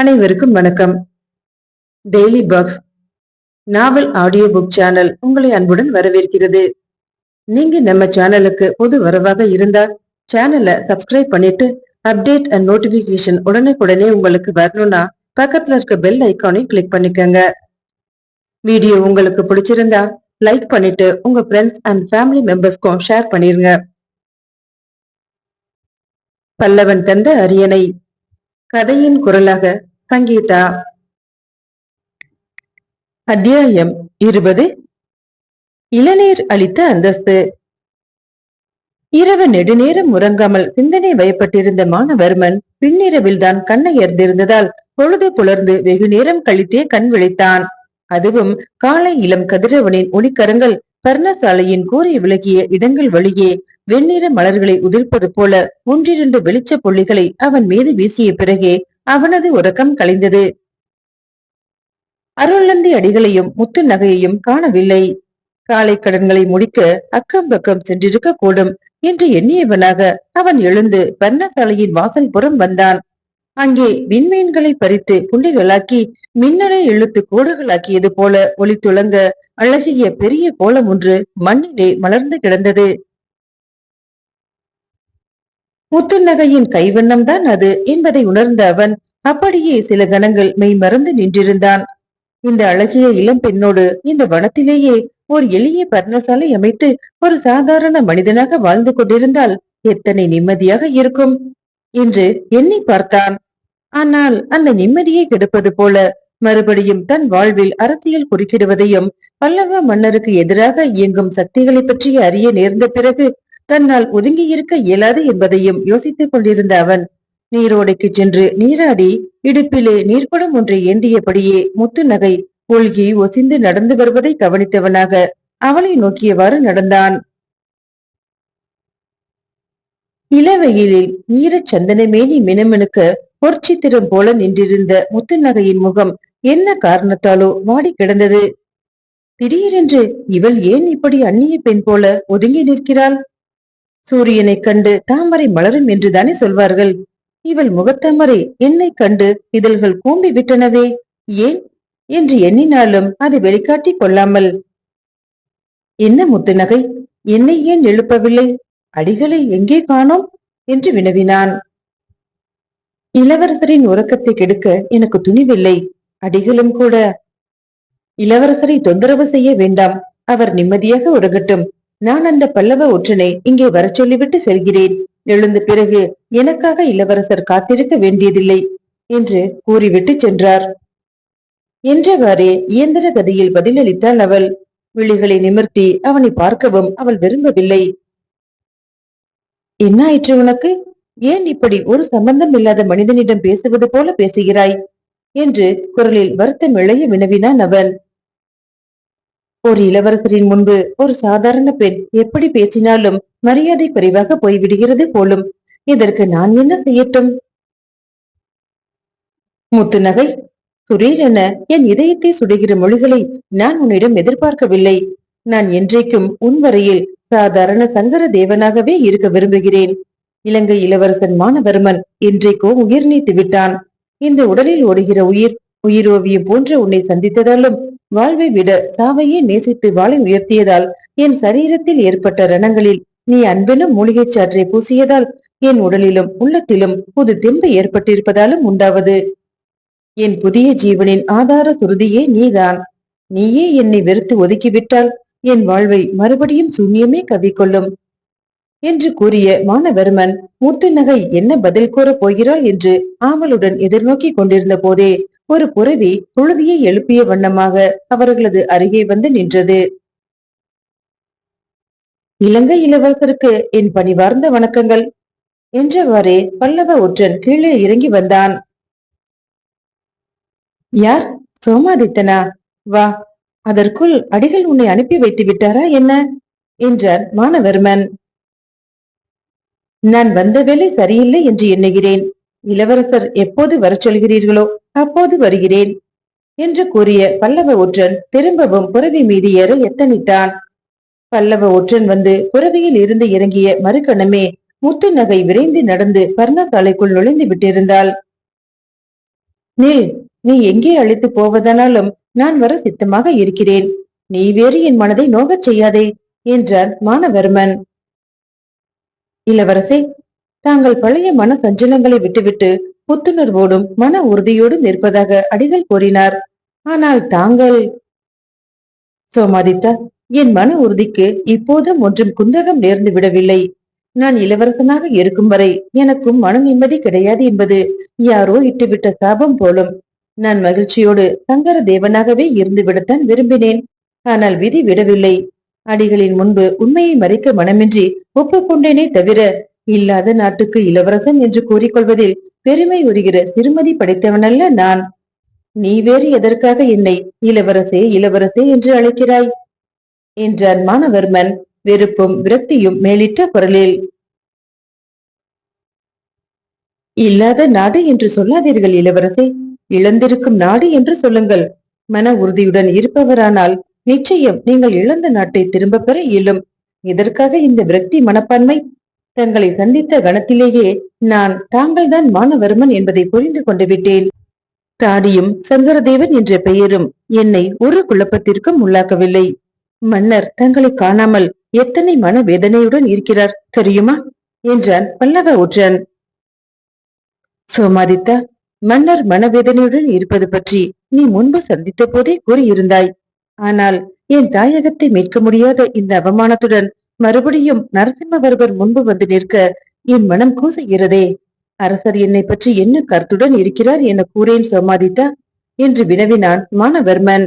அனைவருக்கும் வணக்கம். Daily box novel audio book channel உங்களை அன்புடன் வரவேற்கிறது. நீங்க நம்ம சேனலுக்கு புது வரவாக இருந்தா சேனலை சப்ஸ்கிரைப் பண்ணிட்டு அப்டேட் அண்ட் நோட்டிபிகேஷன் உடனுக்குடனே உங்களுக்கு வரணும்னா பக்கத்துல இருக்க பெல் ஐக்கானை கிளிக் பண்ணிக்கோங்க. வீடியோ உங்களுக்கு பிடிச்சிருந்தா லைக் பண்ணிட்டு உங்க ஃப்ரெண்ட்ஸ் அண்ட் ஃபேமிலி மெம்பர்ஸ்க்கும் ஷேர் பண்ணிருங்க. பல்லவன் தந்த அரியணை கதையின் குரலாக சங்கீதா அத்தியாயம் இருபது. இளநீர் அளித்த அந்தஸ்து. இரவு நெடுநேரம் உறங்காமல் சிந்தனை வயப்பட்டிருந்த மானவர்மன் பின்னிரவில் தான் கண்ணை எறிந்திருந்ததால் பொழுது புலர்ந்து வெகு நேரம் கழித்தே கண் விழித்தான். அதுவும் காலை இளம் கதிரவனின் ஒளிக்கரங்கள் பர்ணசாலையின் கூரை விலகிய இடங்கள் வழியே வெண்ணிற மலர்களை உதிர்ப்பது போல ஒன்றிரண்டு வெளிச்ச புள்ளிகளை அவன் மீது வீசிய பிறகே அவனது உறக்கம் கலைந்தது. அருளந்தி அடிகளையும் முத்து நகையையும் காணவில்லை. காலை கடன்களை முடிக்க அக்கம் பக்கம் சென்றிருக்க கூடும் என்று எண்ணியவனாக அவன் எழுந்து பர்ணசாலையின் வாசல் புறம் வந்தான். அங்கே விண்மீன்களை பறித்து புள்ளிகளாக்கி மின்னலை இழுத்து கோடுகளாக்கியது போல ஒளி துளங்க அழகிய பெரிய கோலம் ஒன்று மண்ணிலே மலர்ந்து கிடந்தது. முத்துநகையின் கைவண்ணம் தான் அது என்பதை உணர்ந்த அவன் அப்படியே சில கணங்கள் மெய் மறந்து நின்றிருந்தான். இந்த அழகிய இளம் பெண்ணோடு இந்த வனத்திலேயே ஒரு எளிய பர்ணசாலை அமைத்து ஒரு சாதாரண மனிதனாக வாழ்ந்து கொண்டிருந்தால் எத்தனை நிம்மதியாக இருக்கும்? என்று எண்ணி பார்த்தான். ஆனால் அந்த நிம்மதியை கெடுப்பது போல மறுபடியும் தன் வாழ்வில் அரசியல் குறுக்கிடுவதையும் பல்லவ மன்னருக்கு எதிராக இயங்கும் சக்திகளை பற்றி அறிய நேர்ந்த பிறகு தன்னால் ஒதுங்கி இருக்க இயலாது என்பதையும் யோசித்துக் கொண்டிருந்த அவன் நீரோடைக்கு சென்று நீராடி இடுப்பிலே நீர்ப்படம் ஒன்றை ஏந்தியபடியே முத்து நகை ஒழுகி ஒசிந்து நடந்து வருவதை கவனித்தவனாக அவளை நோக்கியவாறு நடந்தான். இளவெயிலில் ஈரச் சந்தனமேனி மினுமினுக்க பொற்சித்திரம் போல நின்றிருந்த முத்து நகையின் முகம் என்ன காரணத்தாலோ வாடி கிடந்தது? திடீரென்று இவள் ஏன் இப்படி அந்நிய பெண் போல ஒதுங்கி நிற்கிறாள்? சூரியனை கண்டு தாமரை மலரும் என்றுதானே சொல்வார்கள். இவள் முகத்தாமரை என்னை கண்டு இதழ்கள் கூம்பி விட்டனவே. ஏன்? என்று எண்ணினாலும் அதை வெளிக்காட்டிக் கொள்ளாமல். என்ன முத்துநகை? என்னை ஏன் எழுப்பவில்லை? அடிகளை எங்கே காணோம்? என்று வினவினான். இளவரசரின் உறக்கத்தை கெடுக்க எனக்கு துணிவில்லை. அடிகளும் கூட. இளவரசரை தொந்தரவு செய்ய வேண்டாம். அவர் நிம்மதியாக உறகட்டும் நான் அந்த பல்லவ ஒற்றனை இங்கே வர சொல்லிவிட்டு செல்கிறேன். எழுந்த பிறகு எனக்காக இளவரசர் காத்திருக்க வேண்டியதில்லை என்று கூறிவிட்டு சென்றார். என்றவாறே இயந்திர கதியில் பதிலளித்தாள் அவள். விழிகளை நிமிர்த்தி அவனை பார்க்கவும் அவள் விரும்பவில்லை. என்ன ஆயிற்று உனக்கு? ஏன் இப்படி ஒரு சம்பந்தம் இல்லாத மனிதனிடம் பேசுவது போல பேசுகிறாய்? என்று குரலில் வருத்தம் இழைய வினவினான் அவன். ஒரு இளவரசரின் முன்பு ஒரு சாதாரண பெண் எப்படி பேசினாலும் மரியாதை குறைவாக போய்விடுகிறது போலும். இதற்கு நான் என்ன செய்யட்டும்? முத்து நகை சுரீர் சுரீரென என் இதயத்தை சுடுகிற மொழிகளை நான் உன்னிடம் எதிர்பார்க்கவில்லை. நான் என்றைக்கும் உன் வரையில் சாதாரண சங்கர தேவனாகவே இருக்க விரும்புகிறேன். இலங்கை இளவரசன் மானவர்மன் என்றைக்கோ உயிர் நீத்து விட்டான். இந்த உடலில் ஓடுகிற உயிர் உயிரோவியம் போன்ற உன்னை சந்தித்ததாலும் வாழ்வை விட சாவையே நேசித்து வாழை உயர்த்தியதால் என் சரீரத்தில் ஏற்பட்ட ரணங்களில் நீ அன்பெனும் மூலிகை சாற்றை பூசியதால் என் உடலிலும் உள்ளத்திலும் புது தெம்பு ஏற்பட்டிருப்பதாலும் உண்டாவது. என் புதிய ஜீவனின் ஆதார சுருதியே நீதான். நீயே என்னை வெறுத்து ஒதுக்கிவிட்டால் என் வாழ்வை மறுபடியும் சூன்யமே கவிக்கொள்ளும். என்று கூறிய மானவர்மன் முத்துநகை என்ன பதில் கூறப் போகிறாள்? என்று ஆவலுடன் எதிர்நோக்கி கொண்டிருந்த போதே ஒரு புறவி புழுதியை எழுப்பிய வண்ணமாக அவர்களது அருகே வந்து நின்றது. இலங்கை இளவரசருக்கு என் பணிவார்ந்த வணக்கங்கள் என்றவாறே பல்லவ ஒற்றன் கீழே இறங்கி வந்தான். யார்? சோமாதித்தனா? வா அதற்குள் அடிகள் உன்னை அனுப்பி வைத்து விட்டாரா என்ன? என்றார் மானவர்மன் நான் வந்த வேலை சரியில்லை என்று எண்ணுகிறேன். இளவரசர் எப்போது வரச் சொல்கிறீர்களோ அப்போது வருகிறேன் என்று கூறிய பல்லவ ஒற்றன் திரும்பவும் புறவி மீது ஏற எத்தனிட்டான். பல்லவ ஒற்றன் வந்து புறவியில் இருந்து இறங்கிய மறுகணமே முத்து நகை விரைந்து நடந்து பர்ணசாலைக்குள் நுழைந்து விட்டிருந்தாள். நில் நீ எங்கே அழைத்து போவதானாலும் நான் வர சித்தமாக இருக்கிறேன். நீ வேறு என் மனதை நோகச் செய்யாதே என்றான் மானவர்மன். இளவரசே தாங்கள் பழைய மன சஞ்சலங்களை விட்டுவிட்டு புத்துணர்வோடும் மன உறுதியோடும் இருப்பதாக அடிகள் கூறினார். ஆனால் தாங்கள் சோமாதித்தா என் மன உறுதிக்கு இப்போதும் ஒன்றும் குந்தகம் நேர்ந்து விடவில்லை. நான் இளவரசனாக இருக்கும் வரை எனக்கும் மன நிம்மதி கிடையாது என்பது யாரோ இட்டுவிட்ட சாபம் போலும். நான் மகிழ்ச்சியோடு சங்கர தேவனாகவே இருந்து விடத்தான் விரும்பினேன். ஆனால் விதி விடவில்லை. அடிகளின் முன்பு உண்மையை மறைக்க மனமின்றி ஒப்புக்கொண்டேனே தவிர இல்லாத நாட்டுக்கு இளவரசன் என்று கூறிக்கொள்வதில் பெருமை உரிகிற சிறுமதி படைத்தவனல்ல நான். நீ வேறு எதற்காக என்னை இளவரசே இளவரசே என்று அழைக்கிறாய்? என்றான் மானவர்மன் வெறுப்பும் விரக்தியும் மேலிட்ட குரலில். இல்லாத நாடு என்று சொல்லாதீர்கள் இளவரசே இழந்திருக்கும் நாடு என்று சொல்லுங்கள். மன உறுதியுடன் இருப்பவரானால் நிச்சயம் நீங்கள் இழந்த நாட்டை திரும்ப பெற இயலும். இதற்காக இந்த விரக்தி மனப்பான்மை தங்களை சந்தித்த கணத்திலேயே நான் தாங்கள்தான் மானவர்மன் என்பதை புரிந்து கொண்டு விட்டேன். தாடியும் சங்கரதேவன் என்ற பெயரும் என்னை ஒரு குழப்பத்திற்கும் உள்ளாக்கவில்லை. மன்னர் தங்களை காணாமல் எத்தனை மன வேதனையுடன் இருக்கிறார் தெரியுமா? என்றான் பல்லவ ஒற்றன். சோமாதித்தா மன்னர் மனவேதனையுடன் இருப்பது பற்றி நீ முன்பு சந்தித்த போதே கூறியிருந்தாய். ஆனால் என் தாயகத்தை மீட்க முடியாத இந்த அவமானத்துடன் மறுபடியும் நரசிம்மவர்மர் முன்பு வந்து நிற்க என் மனம் கூசுகிறதே. அரசர் என்னை பற்றி என்ன கருத்துடன் இருக்கிறார் என கூறேன் சமாதித்தா என்று வினவினான் மானவர்மன்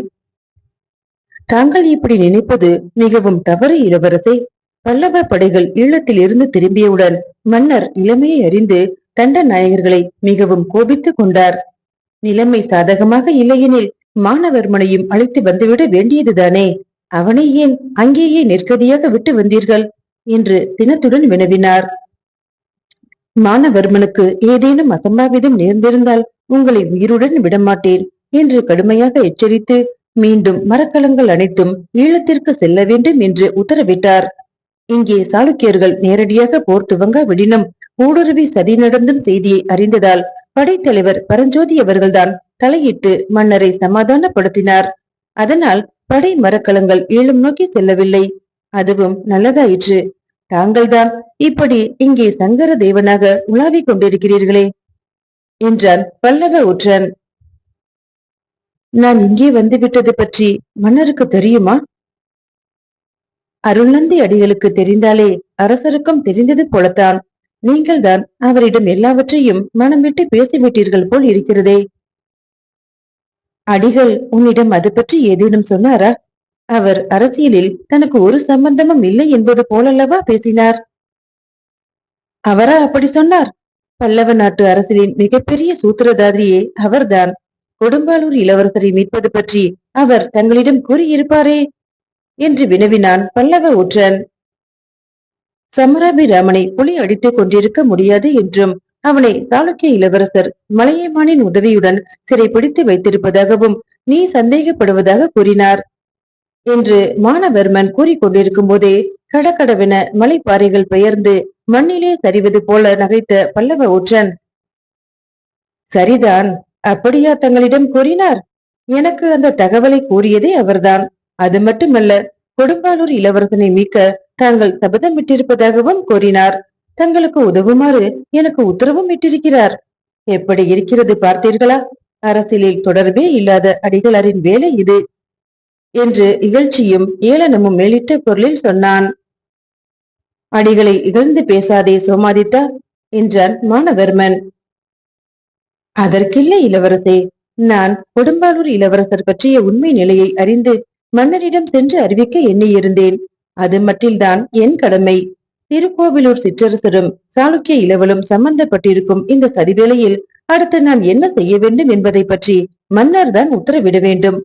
தாங்கள் இப்படி நினைப்பது மிகவும் தவறு இளவரசை. பல்லவ படைகள் ஈழத்தில் இருந்து திரும்பியவுடன் மன்னர் நிலைமையை அறிந்து தண்ட நாயகர்களை மிகவும் கோபித்துக் கொண்டார். நிலைமை சாதகமாக இல்லையெனில் மானவர்மனையும் அழைத்து வந்துவிட வேண்டியதுதானே? அவனை ஏன் அங்கேயே நெற்கதியாக விட்டு வந்தீர்கள்? என்று தினத்துடன் வினவினார். மானவர்மனுக்கு ஏதேனும் அசம்பாவிதம் நேர்ந்திருந்தால் உங்களை உயிருடன் விடமாட்டேன் என்று கடுமையாக எச்சரித்து மீண்டும் மரக்கலங்கள் அனைத்தும் ஈழத்திற்கு செல்ல வேண்டும் என்று உத்தரவிட்டார். இங்கே சாளுக்கியர்கள் நேரடியாக போர் துவங்க விடினும் ஊடுருவி சதி நடந்தும் செய்தியை அறிந்ததால் படைத்தலைவர் பரஞ்சோதி அவர்கள்தான் தலையிட்டு மன்னரை சமாதானப்படுத்தினார். அதனால் படை மரக்கலங்கள் ஈழம் நோக்கி செல்லவில்லை. அதுவும் நல்லதாயிற்று. தாங்கள்தான் இப்படி இங்கே சங்கர தேவனாக உலாவிக் கொண்டிருக்கிறீர்களே என்றான் பல்லவ உற்றன். நான் இங்கே வந்துவிட்டது பற்றி மன்னருக்கு தெரியுமா? அருள்நந்தி அடிகளுக்கு தெரிந்தாலே அரசருக்கும் தெரிந்தது போலத்தான். நீங்கள்தான் அவரிடம் எல்லாவற்றையும் மனம் விட்டு பேசிவிட்டீர்கள் போல் இருக்கிறதே. அடிகள் உன்னிடம் அது பற்றி ஏதேனும் சொன்னாரா? அவர் அரசியலில் தனக்கு ஒரு சம்பந்தமும் இல்லை என்பது போலல்லவா பேசினார்? அவரா அப்படி சொன்னார்? பல்லவ நாட்டு அரசியலின் மிகப்பெரிய சூத்திரதாரியே அவர்தான். கொடும்பாலூர் இளவரசரை மீட்பது பற்றி அவர் தங்களிடம் கூறியிருப்பாரே? என்று வினவினான் பல்லவ ஒற்றன் சமராபிராமனை புலி அடித்துக் கொண்டிருக்க முடியாது என்றும் அவனை சாளுக்கிய இளவரசர் மலையமானின் உதவியுடன் சிறைப்பிடித்து வைத்திருப்பதாகவும் நீ சந்தேகப்படுவதாக கூறினார் என்று மானவர்மன் கூறிக்கொண்டிருக்கும் போதே கடகடவென மலைப்பாறைகள் பெயர்ந்து மண்ணிலே சரிவது போல நகைத்த பல்லவ ஊற்றன் சரிதான் அப்படியா தங்களிடம் கூறினார்? எனக்கு அந்த தகவலை கூறியதே அவர்தான். அது மட்டுமல்ல கொடும்பாலூர் இளவரசனை மீட்க தாங்கள் சபதமிட்டிருப்பதாகவும் கூறினார். தங்களுக்கு உதவுமாறு எனக்கு உத்தரவும் விட்டிருக்கிறார் எப்படி இருக்கிறது பார்த்தீர்களா? அரசியலில் தொடர்பே இல்லாத அடிகளாரின் வேலை இது என்று இகழ்ச்சியும் ஏளனமும் மேலிட்ட குரலில் சொன்னான். அடிகளை இகழ்ந்து பேசாதே சோமாதித்தா என்றான் மானவர்மன் அதற்கில்லை இளவரசே நான் கொடும்பாலூர் இளவரசர் பற்றிய உண்மை நிலையை அறிந்து மன்னரிடம் சென்று அறிவிக்க எண்ணியிருந்தேன். அது மட்டில்தான் என் கடமை. திருக்கோவிலூர் சிற்றரசரும் சாளுக்கிய இளவலும் சம்பந்தப்பட்டிருக்கும் இந்த சதிவேளையில் அடுத்து நான் என்ன செய்ய வேண்டும் என்பதை பற்றி மன்னர் தான் உத்தரவிட வேண்டும்.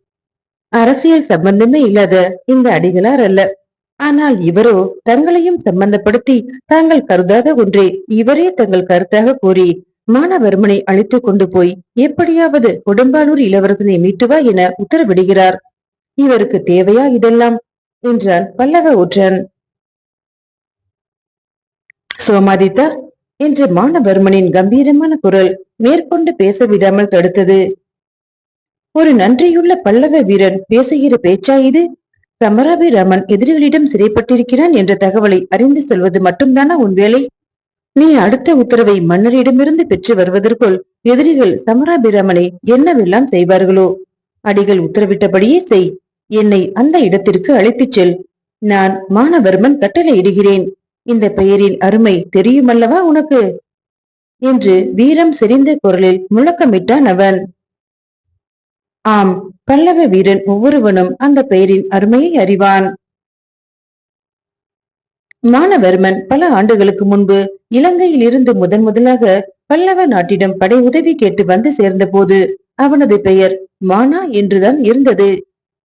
அரசியல் சம்பந்தமே இல்லாத இந்த அடிகளார் அல்ல. ஆனால் இவரோ தங்களையும் சம்பந்தப்படுத்தி தாங்கள் கருதாத ஒன்றே இவரே தங்கள் கருத்தாக கூறி மானவர்மனை அழைத்துக் கொண்டு போய் எப்படியாவது கொடும்பாலூர் இளவரசனை மீட்டுவா என உத்தரவிடுகிறார். இவருக்கு தேவையா இதெல்லாம்? என்றான் பல்லவ ஒற்றன். சோமாதித்தா என்று மானவர்மனின் கம்பீரமான குரல் மேற்கொண்டு பேச விடாமல் தடுத்தது. ஒரு நன்றியுள்ள பல்லவ வீரன் பேசுகிற பேச்சா இது? சமராபிராமன் எதிரிகளிடம் சிறைப்பட்டிருக்கிறான் என்ற தகவலை அறிந்து சொல்வது மட்டும்தானா உன் வேலை? நீ அடுத்த உத்தரவை மன்னரிடமிருந்து பெற்று வருவதற்குள் எதிரிகள் சமராபிராமனை என்னவெல்லாம் செய்வார்களோ? அடிகள் உத்தரவிட்டபடியே செய். என்னை அந்த இடத்திற்கு அழைத்துச் செல். நான் மானவர்மன் கட்டளையிடுகிறேன் இந்த பெயரின் அருமை தெரியுமல்லவா உனக்கு? என்று வீரம் செறிந்த குரலில் முழக்கமிட்டான் அவன். ஆம் பல்லவ வீரன் ஒவ்வொருவனும் அந்த பெயரின் அருமையை அறிவான். மானவர்மன் பல ஆண்டுகளுக்கு முன்பு இலங்கையில் இருந்து முதன் முதலாக பல்லவ நாட்டிடம் படை உதவி கேட்டு வந்து சேர்ந்த போது அவனது பெயர் மானா என்றுதான் இருந்தது.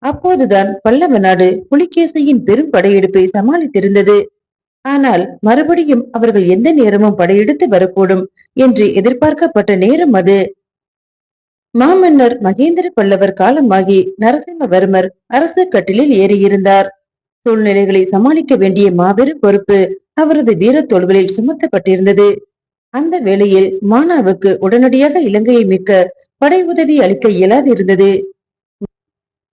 அப்போதுதான் பல்லவ நாடு புலிகேசியின் பெரும் படையெடுப்பை சமாளித்திருந்தது. ஆனால் மறுபடியும் அவர்கள் எந்த நேரமும் படையெடுத்து வரக்கூடும் என்று எதிர்பார்க்கப்பட்ட நேரம் அது. மாமன்னர் மகேந்திர பல்லவர் காலமாகி நரசிம்மவர்மர் அரசு கட்டிலில் ஏறியிருந்தார். சூழ்நிலைகளை சமாளிக்க வேண்டிய மாபெரும் பொறுப்பு அவரது வீர தோள்களில் சுமத்தப்பட்டிருந்தது. அந்த வேளையில் மானாவுக்கு உடனடியாக இலங்கையை மிக்க படை உதவி அளிக்க இயலாதிருந்தது.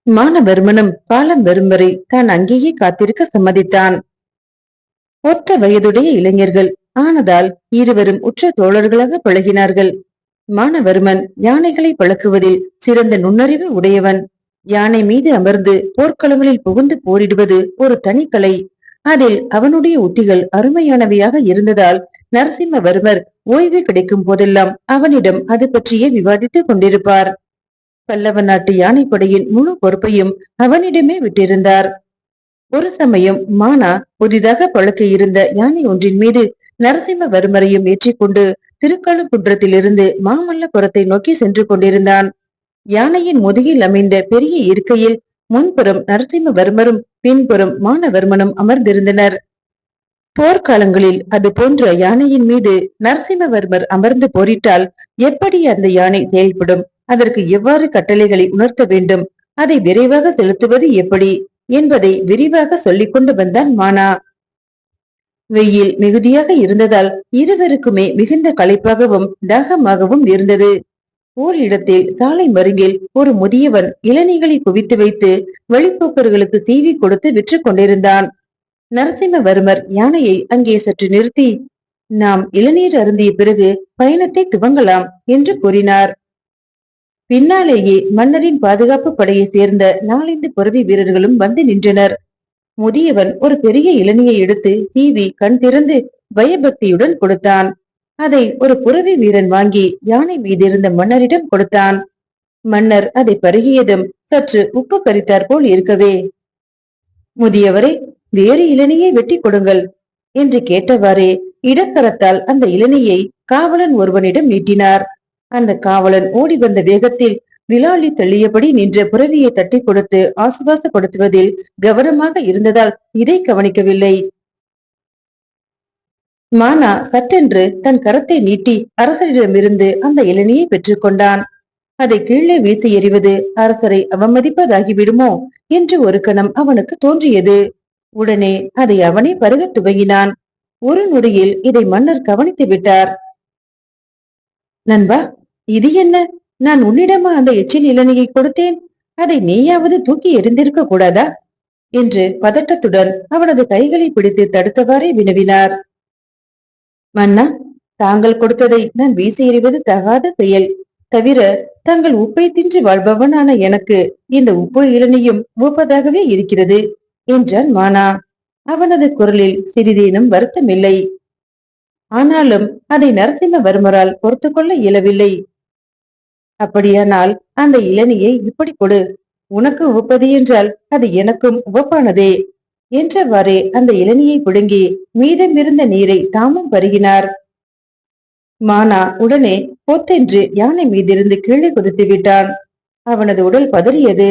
மானவர்மனும் காலம் வரும் வரை தான் அங்கேயே காத்திருக்க சம்மதித்தான். ஒத்த வயதுடைய இளைஞர்கள். ஆனதால் இருவரும் உற்ற தோழர்களாக பழகினார்கள். மானவர்மன் யானைகளை பழக்குவதில் சிறந்த நுண்ணறிவு உடையவன். யானை மீது அமர்ந்து போர்க்களங்களில் புகுந்து போரிடுவது ஒரு தனிக்கலை. அதில் அவனுடைய உத்திகள் அருமையானவையாக இருந்ததால் நரசிம்மவர்மர் ஓய்வு கிடைக்கும் போதெல்லாம் அவனிடம் அது பற்றியே விவாதித்துக் கொண்டிருப்பார். பல்லவ நாட்டு யானைப்படையின் முழு பொறுப்பையும் அவனிடமே விட்டிருந்தார். ஒரு சமயம் மானா புதிதாக பழக்க இருந்த யானை ஒன்றின் மீது நரசிம்மவர்மரையும் ஏற்றிக்கொண்டு திருக்கழுக்குன்றத்திலிருந்து மாமல்லபுரத்தை நோக்கி சென்று கொண்டிருந்தான். யானையின் முதுகில் அமைந்த பெரிய இருக்கையில் முன்புறம் நரசிம்மவர்மரும் பின்புறம் மானவர்மனும் அமர்ந்திருந்தனர். போர்க்காலங்களில் அது போன்ற யானையின் மீது நரசிம்மவர்மர் அமர்ந்து போரிட்டால் எப்படி அந்த யானை செயல்படும்? அதற்கு எவ்வாறு கட்டளைகளை உணர்த்த வேண்டும்? அதை விரைவாக செலுத்துவது எப்படி? என்பதை விரிவாக சொல்லிக் கொண்டு வந்தான் மானா. வெயில் மிகுதியாக இருந்ததால் இருவருக்குமே மிகுந்த களைப்பாகவும் தாகமாகவும் இருந்தது. ஓரிடத்தில் சாலை மருங்கில் ஒரு முதியவன் இளநீகளை குவித்து வைத்து வழிப்போக்கர்களுக்கு தீவி கொடுத்து விற்று கொண்டிருந்தான். நரசிம்மவர்மர் யானையை அங்கே சற்று நிறுத்தி நாம் இளநீர் அருந்திய பிறகு பயணத்தை துவங்கலாம் என்று கூறினார். பின்னாலேயே மன்னரின் பாதுகாப்பு படையை சேர்ந்த நாலந்து புறவி வீரர்களும் வந்து நின்றனர். முதியவன் ஒரு பெரிய இளநியை எடுத்து சீவி கண் திறந்து பயபக்தியுடன் கொடுத்தான். அதை ஒரு புறவி வீரன் வாங்கி யானை மீதிருந்த மன்னரிடம் கொடுத்தான். மன்னர் அதை பருகியதும் சற்று உப்பு கரித்தார் போல் இருக்கவே. முதியவரே வேறு இளநியை வெட்டி கொடுங்கள் என்று கேட்டவாறே இடக்கரத்தால் அந்த இளநியை காவலன் ஒருவனிடம் நீட்டினார். அந்த காவலன் ஓடி வந்த வேகத்தில் விளாலி தள்ளியபடி நின்ற புறவியை தட்டி கொடுத்து ஆசுவாசப்படுத்துவதில் கவனமாக இருந்ததால் இதை கவனிக்கவில்லை. மானா சட்டென்று தன் கரத்தை நீட்டி அரசரிடமிருந்து அந்த இளநியை பெற்றுக்கொண்டான் அதை கீழே வீசி எறிவது அரசரை அவமதிப்பதாகிவிடுமோ என்று ஒரு கணம் அவனுக்கு தோன்றியது. உடனே அதை அவனே பருகத் துவங்கினான். ஒரு நொடியில் இதை மன்னர் கவனித்து விட்டார். நண்பா இது என்ன? நான் உன்னிடமா அந்த எச்சில் இளநியை கொடுத்தேன். அதை நீயாவது தூக்கி எறிந்திருக்க கூடாதா? என்று பதட்டத்துடன் அவனது கைகளை பிடித்து தடுத்தவாறே வினவினார். மன்னா தாங்கள் கொடுத்ததை நான் வீசி எறிவது தகாத செயல். தவிர தங்கள் உப்பை தின்று வாழ்பவனான எனக்கு இந்த உப்பு இளநியும் உப்பதாகவே இருக்கிறது என்றான் மானா. அவனது குரலில் சிறிதேனும் வருத்தமில்லை. ஆனாலும் அதை நரசிம்மவர்மரால் பொறுத்து கொள்ள இயலவில்லை. அப்படியானால் அந்த இளநியை இப்படி கொடு. உனக்கு உவப்பது என்றால் அது எனக்கும் உவப்பானதே என்றவாறே அந்த இளநியை பிடுங்கி மீதமிருந்த நீரை தாமும் பருகினார். மானா உடனே பொத்தென்று யானை மீதிருந்து கீழே குதித்து விட்டான். அவனது உடல் பதறியது.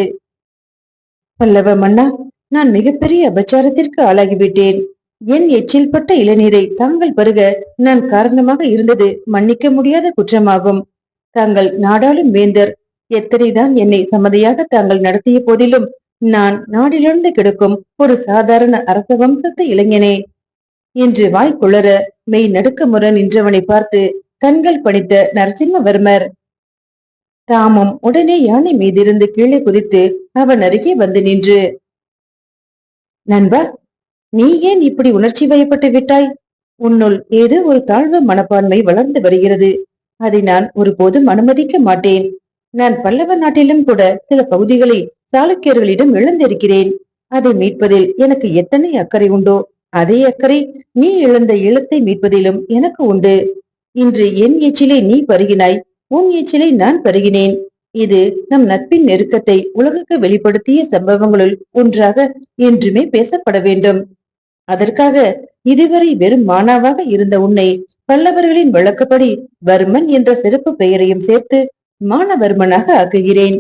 பல்லவ மன்னா நான் மிகப்பெரிய அபச்சாரத்திற்கு ஆளாகிவிட்டேன். என் எச்சில் பட்ட இளநீரை தாங்கள் பருக நான் காரணமாக இருந்தது மன்னிக்க முடியாத குற்றமாகும். தாங்கள் நாடாளும் வேந்தர். எத்தனைதான் என்னை சம்மதியாக தாங்கள் நடத்திய போதிலும் நான் நாடிலிருந்து கிடக்கும் ஒரு சாதாரண அரச வம்சத்து இளைஞனே. என்று வாய் குளற மெய் நடுக்கமுற நின்றவனை பார்த்து கண்கள் பணித்த நரசிம்மவர்மர். தாமும் உடனே யானை மீதிருந்து கீழே குதித்து அவன் அருகே வந்து நின்று நண்பா நீ ஏன் இப்படி உணர்ச்சி வயப்பட்டு விட்டாய்? உன்னுள் ஏதோ ஒரு தாழ்வு மனப்பான்மை வளர்ந்து வருகிறது. அதை நான் ஒருபோதும் அனுமதிக்க மாட்டேன். நான் பல்லவ நாட்டிலும் கூட சில பகுதிகளை சாளுக்கியர்களிடம் இழந்திருக்கிறேன். அதை மீட்பதில் எனக்கு எத்தனை அக்கறை உண்டோ அதே அக்கறை நீ இழந்த இழத்தை மீட்பதிலும் எனக்கு உண்டு. இன்று என் எச்சிலை நீ பருகினாய் உன் எச்சிலை நான் பருகினேன். இது நம் நட்பின் நெருக்கத்தை உலகுக்கு வெளிப்படுத்திய சம்பவங்களுள் ஒன்றாக என்றுமே பேசப்பட வேண்டும். அதற்காக இதுவரை வெறும் மானாவாக இருந்த உன்னை பல்லவர்களின் வழக்கப்படி வர்மன் என்ற சிறப்பு பெயரையும் சேர்த்து மானவர்மனாக ஆக்குகிறேன்.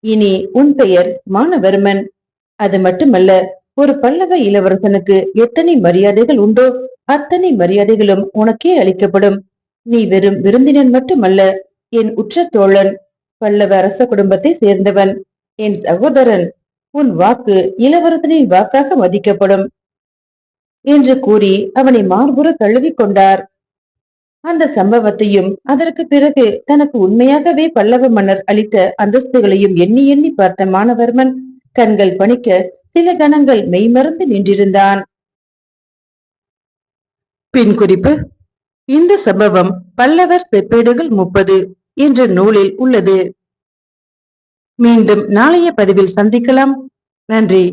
இனி உன் பெயர் மானவர்மன். அது மட்டுமல்ல ஒரு பல்லவ இளவரசனுக்கு எத்தனை மரியாதைகள் உண்டோ அத்தனை மரியாதைகளும் உனக்கே அளிக்கப்படும். நீ வெறும் விருந்தினன் மட்டுமல்ல என் உற்ற தோழன் பல்லவ அரச குடும்பத்தை சேர்ந்தவன் என் சகோதரன் உன் வாக்கு இளவரசனின் வாக்காக மதிக்கப்படும். என்று கூறி அவனை மார்புற தழுவிக் கொண்டார். அந்த சம்பவத்தையும் அதற்கு பிறகு தனக்கு உண்மையாகவே பல்லவ மன்னர் அளித்த அந்தஸ்துகளையும் எண்ணி எண்ணி பார்த்த மானவர்மன் கண்கள் பணிக்க சில கணங்கள் மெய்மறந்து நின்றிருந்தான். பின் குறிப்பு இந்த சம்பவம் பல்லவர் செப்பேடுகள் முப்பது என்ற நூலில் உள்ளது. மீண்டும் நாளைய பதிவில் சந்திக்கலாம். நன்றி.